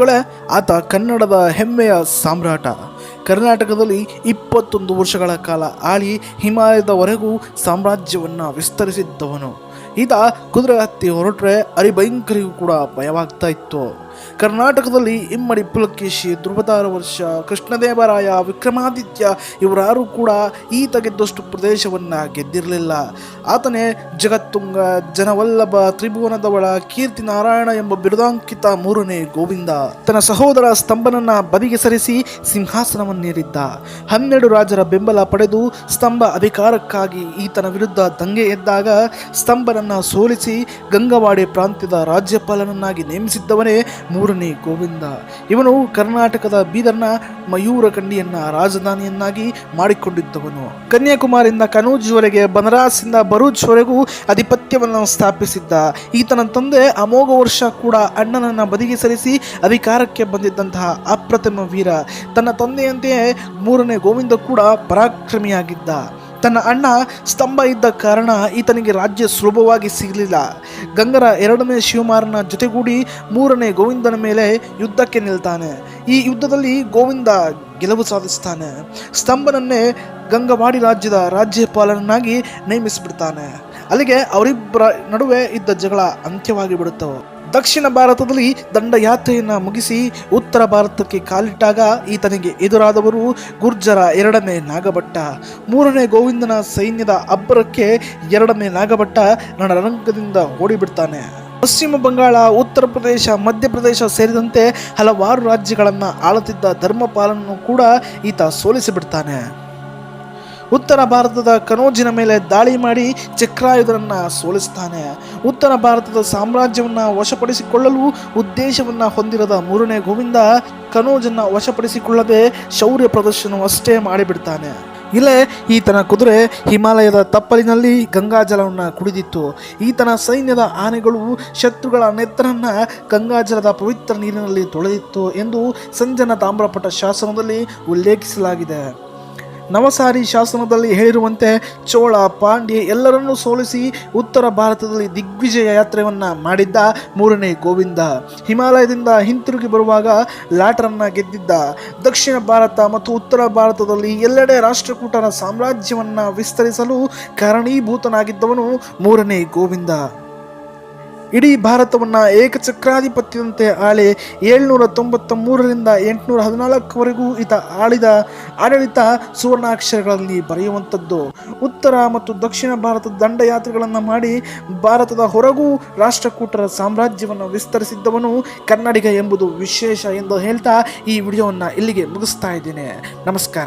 ಬಂಧುಗಳೇ ಆತ ಕನ್ನಡದ ಹೆಮ್ಮೆಯ ಸಾಮ್ರಾಟ. ಕರ್ನಾಟಕದಲ್ಲಿ ಇಪ್ಪತ್ತೊಂದು ವರ್ಷಗಳ ಕಾಲ ಆಳಿ ಹಿಮಾಲಯದವರೆಗೂ ಸಾಮ್ರಾಜ್ಯವನ್ನು ವಿಸ್ತರಿಸಿದ್ದವನು. ಈತ ಕುದುರೆ ಹತ್ತಿ ಹೊರಟ್ರೆ ಅರಿಭಯಂಕರಿಗೂ ಕೂಡ ಭಯವಾಗ್ತಾ ಇತ್ತು. ಕರ್ನಾಟಕದಲ್ಲಿ ಇಮ್ಮಡಿ ಪುಲಕೇಶಿ ಧ್ರುವತಾರ ವರ್ಷ, ಕೃಷ್ಣದೇವರಾಯ, ವಿಕ್ರಮಾದಿತ್ಯ ಇವರಾರು ಕೂಡ ಈ ತೆಗೆದಷ್ಟು ಪ್ರದೇಶವನ್ನು ಗೆದ್ದಿರಲಿಲ್ಲ. ಆತನೇ ಜಗತ್ತುಂಗ, ಜನವಲ್ಲಭ, ತ್ರಿಭುವನದವಳ, ಕೀರ್ತಿ ನಾರಾಯಣ ಎಂಬ ಬಿರುದಾಂಕಿತ ಮೂರನೇ ಗೋವಿಂದ. ತನ್ನ ಸಹೋದರ ಸ್ತಂಭನನ್ನ ಬದಿಗೆ ಸರಿಸಿ ಸಿಂಹಾಸನವನ್ನೇರಿದ್ದ. ಹನ್ನೆರಡು ರಾಜರ ಬೆಂಬಲ ಪಡೆದು ಸ್ತಂಭ ಅಧಿಕಾರಕ್ಕಾಗಿ ಈತನ ವಿರುದ್ಧ ದಂಗೆ ಎದ್ದಾಗ ಸ್ತಂಭನನ್ನ ಸೋಲಿಸಿ ಗಂಗವಾಡಿ ಪ್ರಾಂತ್ಯದ ರಾಜ್ಯಪಾಲನನ್ನಾಗಿ ನೇಮಿಸಿದ್ದವನೇ ಮೂರನೇ ಗೋವಿಂದ. ಇವನು ಕರ್ನಾಟಕದ ಬೀದರ್ನ ಮಯೂರ ಕಂಡಿಯನ್ನ ರಾಜಧಾನಿಯನ್ನಾಗಿ ಮಾಡಿಕೊಂಡಿದ್ದವನು. ಕನ್ಯಾಕುಮಾರಿಯಿಂದ ಕನೂಜ್ವರೆಗೆ ಬನರಾಸಿಂದ ಭರೂಜ್ವರೆಗೂ ಅಧಿಪತ್ಯವನ್ನು ಸ್ಥಾಪಿಸಿದ್ದ. ಈತನ ತಂದೆ ಅಮೋಘ ವರ್ಷ ಕೂಡ ಅಣ್ಣನನ್ನ ಬದಿಗೆ ಸರಿಸಿ ಅಧಿಕಾರಕ್ಕೆ ಬಂದಿದ್ದಂತಹ ಅಪ್ರತಿಮ ವೀರ. ತನ್ನ ತಂದೆಯಂತೆಯೇ ಮೂರನೇ ಗೋವಿಂದ ಕೂಡ ಪರಾಕ್ರಮಿಯಾಗಿದ್ದ. ತನ್ನ ಅಣ್ಣ ಸ್ತಂಭ ಇದ್ದ ಕಾರಣ ಈತನಿಗೆ ರಾಜ್ಯ ಸುಲಭವಾಗಿ ಸಿಗಲಿಲ್ಲ. ಗಂಗರ ಎರಡನೇ ಶಿವಮಾರನ ಜೊತೆಗೂಡಿ ಮೂರನೇ ಗೋವಿಂದನ ಮೇಲೆ ಯುದ್ಧಕ್ಕೆ ನಿಲ್ತಾನೆ. ಈ ಯುದ್ಧದಲ್ಲಿ ಗೋವಿಂದ ಗೆಲುವು ಸಾಧಿಸ್ತಾನೆ. ಸ್ತಂಭನನ್ನೇ ಗಂಗವಾಡಿ ರಾಜ್ಯದ ರಾಜ್ಯಪಾಲನನ್ನಾಗಿ ನೇಮಿಸಿಬಿಡ್ತಾನೆ. ಅಲ್ಲಿಗೆ ಅವರಿಬ್ಬರ ನಡುವೆ ಇದ್ದ ಜಗಳ ಅಂತ್ಯವಾಗಿ ಬಿಡುತ್ತವೆ. ದಕ್ಷಿಣ ಭಾರತದಲ್ಲಿ ದಂಡಯಾತ್ರೆಯನ್ನು ಮುಗಿಸಿ ಉತ್ತರ ಭಾರತಕ್ಕೆ ಕಾಲಿಟ್ಟಾಗ ಈತನಿಗೆ ಎದುರಾದವರು ಗುರ್ಜರ ಎರಡನೇ ನಾಗಭಟ್ಟ. ಮೂರನೇ ಗೋವಿಂದನ ಸೈನ್ಯದ ಅಬ್ಬರಕ್ಕೆ ಎರಡನೇ ನಾಗಭಟ್ಟ ರಣರಂಗದಿಂದ ಓಡಿಬಿಡ್ತಾನೆ. ಪಶ್ಚಿಮ ಬಂಗಾಳ, ಉತ್ತರ ಪ್ರದೇಶ ಮಧ್ಯಪ್ರದೇಶ ಸೇರಿದಂತೆ ಹಲವಾರು ರಾಜ್ಯಗಳನ್ನು ಆಳುತ್ತಿದ್ದ ಧರ್ಮಪಾಲನನ್ನು ಕೂಡ ಈತ ಸೋಲಿಸಿಬಿಡ್ತಾನೆ. ಉತ್ತರ ಭಾರತದ ಕನೋಜಿನ ಮೇಲೆ ದಾಳಿ ಮಾಡಿ ಚಕ್ರಾಯುಧರನ್ನ ಸೋಲಿಸ್ತಾನೆ. ಉತ್ತರ ಭಾರತದ ಸಾಮ್ರಾಜ್ಯವನ್ನ ವಶಪಡಿಸಿಕೊಳ್ಳಲು ಉದ್ದೇಶವನ್ನ ಹೊಂದಿರದ ಮೂರನೇ ಗೋವಿಂದ ಕನೋಜನ್ನ ವಶಪಡಿಸಿಕೊಳ್ಳದೆ ಶೌರ್ಯ ಪ್ರದರ್ಶನವಷ್ಟೇ ಮಾಡಿಬಿಡ್ತಾನೆ. ಇಲ್ಲೇ ಈತನ ಕುದುರೆ ಹಿಮಾಲಯದ ತಪ್ಪಲಿನಲ್ಲಿ ಗಂಗಾಜಲವನ್ನು ಕುಡಿದಿತ್ತು. ಈತನ ಸೈನ್ಯದ ಆನೆಗಳು ಶತ್ರುಗಳ ನೆತ್ತರನ್ನ ಗಂಗಾಜಲದ ಪವಿತ್ರ ನೀರಿನಲ್ಲಿ ತೊಳೆದಿತ್ತು ಎಂದು ಸಂಜನ ತಾಮ್ರಪಟ ಶಾಸನದಲ್ಲಿ ಉಲ್ಲೇಖಿಸಲಾಗಿದೆ. ನವಸಾರಿ ಶಾಸನದಲ್ಲಿ ಹೇಳಿರುವಂತೆ ಚೋಳ, ಪಾಂಡ್ಯ ಎಲ್ಲರನ್ನೂ ಸೋಲಿಸಿ ಉತ್ತರ ಭಾರತದಲ್ಲಿ ದಿಗ್ವಿಜಯ ಯಾತ್ರೆಯನ್ನು ಮಾಡಿದ್ದ ಮೂರನೇ ಗೋವಿಂದ. ಹಿಮಾಲಯದಿಂದ ಹಿಂತಿರುಗಿ ಬರುವಾಗ ಲಾಟರನ್ನ ಗೆದ್ದಿದ್ದ. ದಕ್ಷಿಣ ಭಾರತ ಮತ್ತು ಉತ್ತರ ಭಾರತದಲ್ಲಿ ಎಲ್ಲೆಡೆ ರಾಷ್ಟ್ರಕೂಟರ ಸಾಮ್ರಾಜ್ಯವನ್ನು ವಿಸ್ತರಿಸಲು ಕಾರಣೀಭೂತನಾಗಿದ್ದವನು ಮೂರನೇ ಗೋವಿಂದ. ಇಡೀ ಭಾರತವನ್ನು ಏಕಚಕ್ರಾಧಿಪತ್ಯದಂತೆ ಆಳಿ ಏಳ್ನೂರ ತೊಂಬತ್ತ ಮೂರರಿಂದ ಎಂಟುನೂರ ಹದಿನಾಲ್ಕವರೆಗೂ ಈತ ಆಳಿದ ಆಡಳಿತ ಸುವರ್ಣಾಕ್ಷರಗಳಲ್ಲಿ ಬರೆಯುವಂಥದ್ದು. ಉತ್ತರ ಮತ್ತು ದಕ್ಷಿಣ ಭಾರತದ ದಂಡಯಾತ್ರೆಗಳನ್ನು ಮಾಡಿ ಭಾರತದ ಹೊರಗೂ ರಾಷ್ಟ್ರಕೂಟರ ಸಾಮ್ರಾಜ್ಯವನ್ನು ವಿಸ್ತರಿಸಿದ್ದವನು ಕನ್ನಡಿಗ ಎಂಬುದು ವಿಶೇಷ ಎಂದು ಹೇಳ್ತಾ ಈ ವಿಡಿಯೋವನ್ನು ಇಲ್ಲಿಗೆ ಮುಗಿಸ್ತಾ ಇದ್ದೇನೆ. ನಮಸ್ಕಾರ.